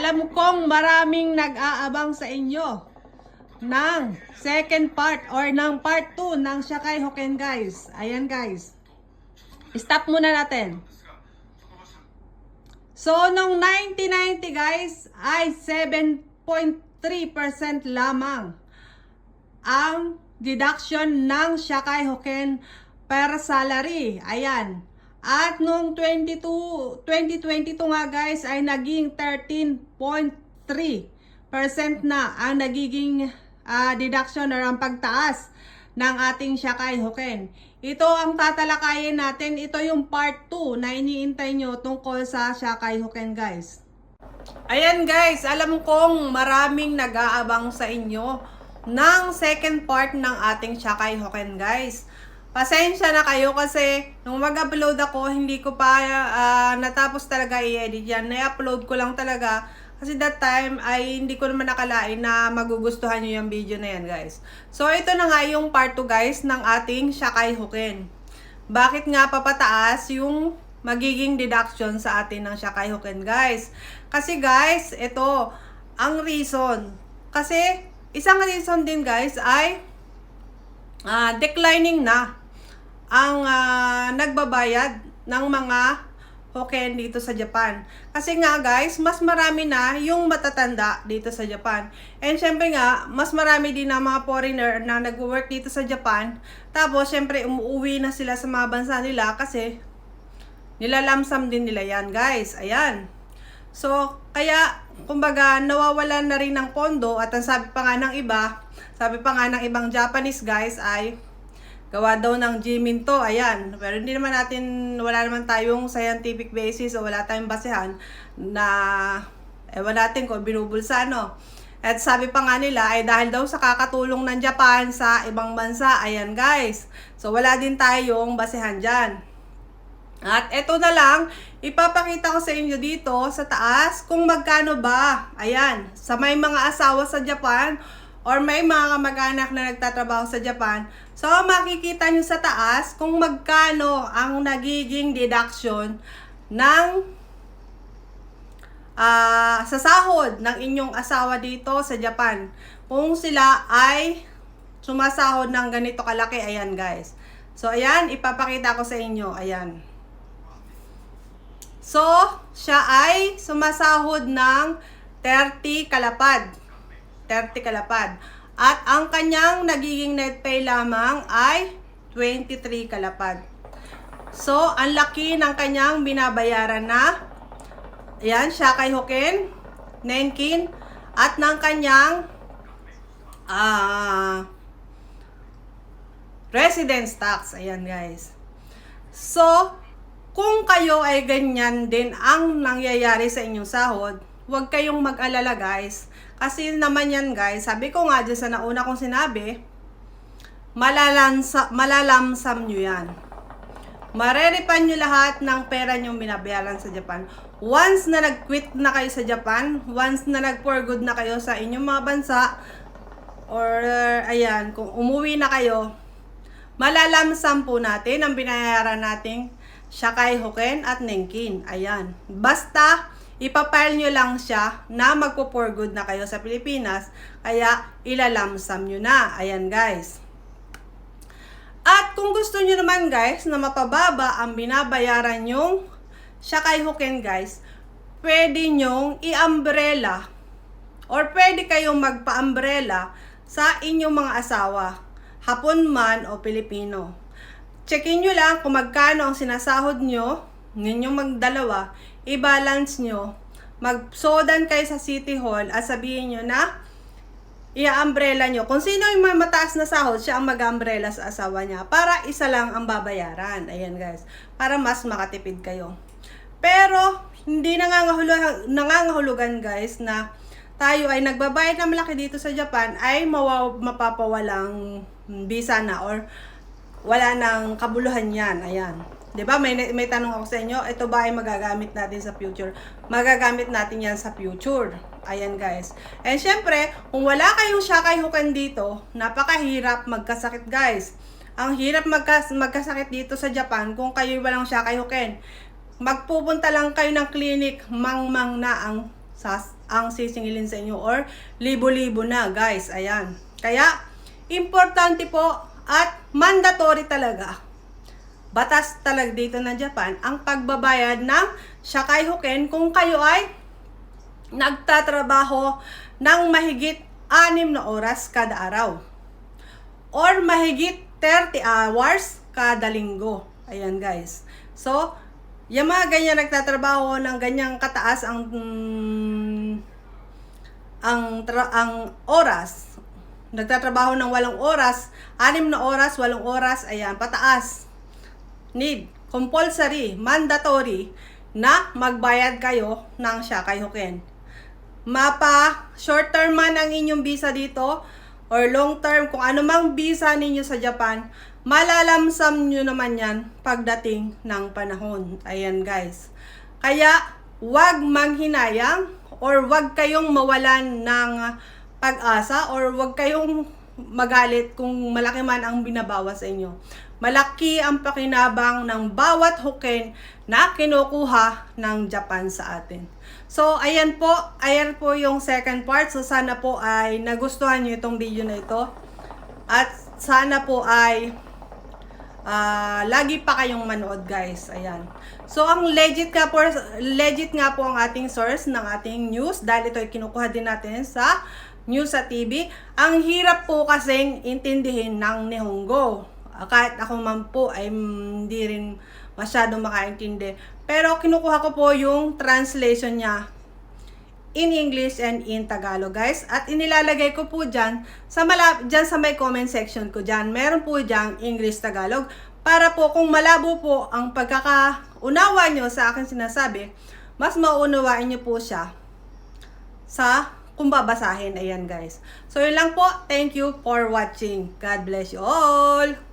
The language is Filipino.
alam kong maraming nag-aabang sa inyo ng second part or ng part 2 ng Shakai Hoken guys. Ayan guys. Stop muna natin. So, nung 1990 guys, ay 7.3% lamang ang deduction ng Shakai Hoken per salary. Ayan. At nung 22, 2022 nga guys ay naging 13.3% na ang nagiging ah, deduction or ang pagtaas ng ating Shakai Hoken. Ito ang tatalakayin natin. Ito yung part 2 na iniintay nyo tungkol sa Shakai Hoken guys. Ayan guys, alam kong maraming nag-aabang sa inyo ng second part ng ating Shakai Hoken guys. Pasensya na kayo kasi nung mag-upload ako, hindi ko pa ah, natapos talaga i-edit yan. Na-upload ko lang talaga kasi that time ay hindi ko naman nakalain na magugustuhan nyo yung video na yan guys. So ito na nga yung part 2 guys ng ating Shakai Hoken. Bakit nga papataas yung magiging deduction sa atin ng Shakai Hoken guys? Kasi guys, ito ang reason. Kasi isang reason din guys ay ah, declining na ang ah, nagbabayad ng mga Hoken dito sa Japan. Kasi nga guys, mas marami na yung matatanda dito sa Japan. And syempre nga, mas marami din na mga foreigner na nag-work dito sa Japan. Tapos syempre umuwi na sila sa mga bansa nila kasi nilalamsam din nila yan guys. Ayan. So, kaya, kumbaga, nawawalan na rin ng pondo at ang sabi pa nga ng iba, sabi pa nga ng ibang Japanese guys ay gawa daw ng Jimin to, ayan. Pero hindi naman natin, wala naman tayong scientific basis o wala tayong basehan na ewan natin kung binubulsa, no. At sabi pa nga nila ay dahil daw sa kakatulong ng Japan sa ibang bansa, ayan guys. So wala din tayong basehan dyan. At eto na lang, ipapakita ko sa inyo dito sa taas kung magkano ba, ayan, sa may mga asawa sa Japan or may mga kamag-anak na nagtatrabaho sa Japan. So makikita nyo sa taas kung magkano ang nagiging deduction ng ah sa sahod ng inyong asawa dito sa Japan. Kung sila ay sumasahod ng ganito kalaki, ayan guys. So ayan, ipapakita ko sa inyo, ayan. So, siya ay sumasahod ng 30 kalapad. 30 kalapad. At ang kanyang nagiging net pay lamang ay 23 kalapad. So, ang laki ng kanyang binabayaran na Ayan, siya kay Hoken, Nenkin, at ng kanyang ah residence tax. Ayan, guys. So, kung kayo ay ganyan din ang nangyayari sa inyong sahod, huwag kayong mag-alala guys. Kasi naman yan guys, sabi ko nga dyan sa nauna kong sinabi, malalansa, malalamsam nyo yan. Mareripan nyo lahat ng pera nyo binabayaran sa Japan. Once na nag-quit na kayo sa Japan, once na nag-for good na kayo sa inyong mga bansa, or ayan, kung umuwi na kayo, malalamsam po natin ang binayaran nating Shakai Hoken at Nenkin. Ayan. Basta, ipapile nyo lang siya na magpo-for good na kayo sa Pilipinas, kaya ilalamsam nyo na. Ayan guys. At kung gusto nyo naman guys na mapababa ang binabayaran yung Shakai Hoken guys, pwede nyong i-umbrella or pwede kayong magpa-umbrella sa inyong mga asawa, Hapon man o Pilipino. Checkin nyo lang kung magkano ang sinasahod nyo, ninyong magdalawa, i-balance nyo, magsodan kayo sa City Hall at sabihin nyo na i-umbrella nyo. Kung sino yung may mataas na sahod, siya ang mag-umbrella sa asawa niya para isa lang ang babayaran. Ayan guys, para mas makatipid kayo. Pero, hindi nangangahulugan, nangangahulugan guys na tayo ay nagbabayad ng malaki dito sa Japan ay mawaw, mapapawalang visa na or wala nang kabuluhan yan. Ayan. 'Di ba? May may tanong ako sa inyo, ito ba ay magagamit natin sa future? Magagamit natin 'yan sa future. Ayan, guys. And syempre, kung wala kayong Shakai Hoken dito, napakahirap magkasakit, guys. Ang hirap magkas magkasakit dito sa Japan kung kayo walang Shakai Hoken. Magpupunta lang kayo ng clinic, mang-mang na ang sa ang sisingilin sa inyo or libo-libo na guys. Ayan. Kaya importante po at mandatory talaga. Batas talaga dito ng Japan ang pagbabayad ng Shakai Hoken kung kayo ay nagtatrabaho ng mahigit 6 na oras kada araw or mahigit 30 hours kada linggo. Ayan guys. So, yung mga ganyan nagtatrabaho ng ganyang kataas ang mm, ang tra- ang oras nagtatrabaho ng walong oras, anim na oras, walong oras, ayan, pataas. Need, compulsory, mandatory na magbayad kayo ng Shakai Hoken. Mapa, short term man ang inyong visa dito or long term, kung ano mang visa ninyo sa Japan, malalamsam nyo naman yan pagdating ng panahon. Ayan guys. Kaya, wag manghinayang or wag kayong mawalan ng pag-asa or wag kayong magalit kung malaki man ang binabawas sa inyo. Malaki ang pakinabang ng bawat hoken na kinukuha ng Japan sa atin. So, ayan po, ayan po yung second part. So, sana po ay nagustuhan nyo itong video na ito. At sana po ay ah, lagi pa kayong manood guys. Ayan. So, ang legit nga po, legit nga po ang ating source ng ating news dahil ito ay kinukuha din natin sa news sa TV. Ang hirap po kasing intindihin ng Nihongo. Ah, Kahit ako man po ay hindi rin masyadong makaintindi. Pero kinukuha ko po yung translation niya in English and in Tagalog, guys. At inilalagay ko po dyan sa, mala- dyan sa may comment section ko dyan. Meron po dyan English Tagalog. Para po kung malabo po ang pagkakaunawa nyo sa akin sinasabi, mas mauunawain nyo po siya sa kung babasahin. Ayan, guys. So, yun lang po. Thank you for watching. God bless you all.